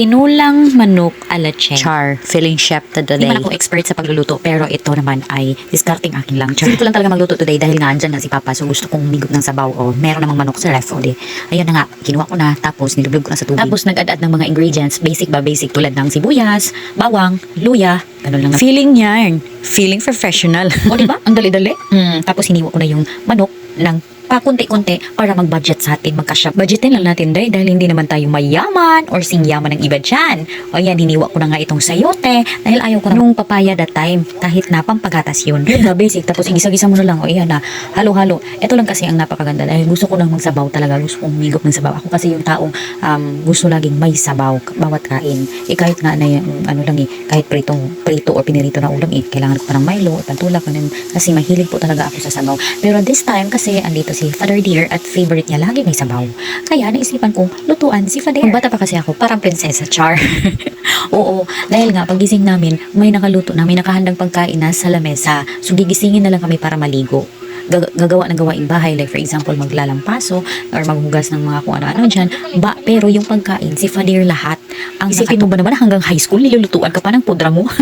Tinulang manok ala che. Char, feeling chef to Hindi today. man ako expert sa pagluluto, pero ito naman ay discarding akin lang. Char. Gusto lang talaga magluto today dahil nga andyan na si Papa. So gusto kong migop ng sabaw o meron namang manok sa ref. O di, ayun na nga, kinuha ko na. Tapos nilublog ko na sa tubig. Tapos nag-add ng mga ingredients. Basic ba? Basic tulad ng sibuyas, bawang, luya. Ganun lang. Feeling yarn. Feeling professional. o di ba? Ang dali-dali. Hmm, tapos hiniwa ko na yung manok ng pa kunti-kunti para mag-budget sa atin, magkasya. Budgetin lang natin dahil, dahil hindi naman tayo mayaman or singyaman ng iba dyan. O yan, hiniwa ko na nga itong sayote dahil ayaw ko na nung papaya that time kahit na pampagatas yun. Yun ba, basic. Tapos igisa-gisa mo na lang. O yan na, halo-halo. Ito lang kasi ang napakaganda dahil gusto ko lang magsabaw talaga. Gusto kong umigop ng sabaw. Ako kasi yung taong um, gusto laging may sabaw bawat kain. Eh kahit nga na yung, ano lang eh, kahit pritong, prito or pinirito na ulam eh, kailangan ko pa ng Milo or pantulak ganun. kasi mahilig po talaga ako sa sabaw. Pero this time kasi andito si Father Dear at favorite niya lagi may sabaw. Kaya naisipan kong lutuan si Father. Nung bata pa kasi ako, parang prinsesa char. Oo, dahil nga pagising namin, may nakaluto na, may nakahandang pagkain na sa lamesa. So gigisingin na lang kami para maligo gag- gagawa ng gawaing bahay like for example maglalampaso or maghugas ng mga kung ano-ano dyan ba, pero yung pagkain si Fadir lahat ang isipin mo ba naman hanggang high school nilulutuan ka pa ng pudra mo?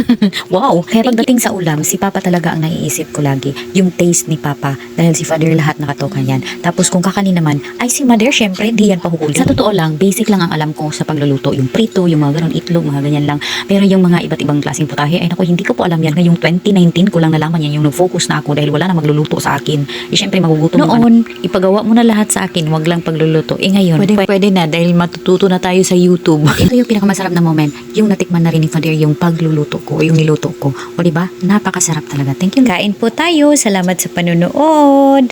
Wow. Kaya pagdating sa ulam si Papa talaga ang naiisip ko lagi yung taste ni Papa dahil si Fadir lahat nakatoka yan tapos kung kakanin naman ay si Mother syempre di yan pahuhuli. Sa totoo lang basic lang ang alam ko sa pagluluto. Yung prito yung mga ganun itlog mga ganyan lang. Pero yung mga iba't ibang klaseng putahe ay naku hindi ko po alam yan. Ngayong 2019 ko lang nalaman yan. Yung nag-focus na ako dahil wala na magluluto sa akin. Eh syempre magugutom Noon, ipagawa mo na lahat sa akin, wag lang pagluluto. Eh ngayon, pwede, pwede na dahil matututo na tayo sa YouTube. ito yung pinakamasarap na moment, yung natikman na rin ni Fadir yung pagluluto ko, yung niluto ko. O di ba? Napakasarap talaga. Thank you. Kain po tayo. Salamat sa panunood.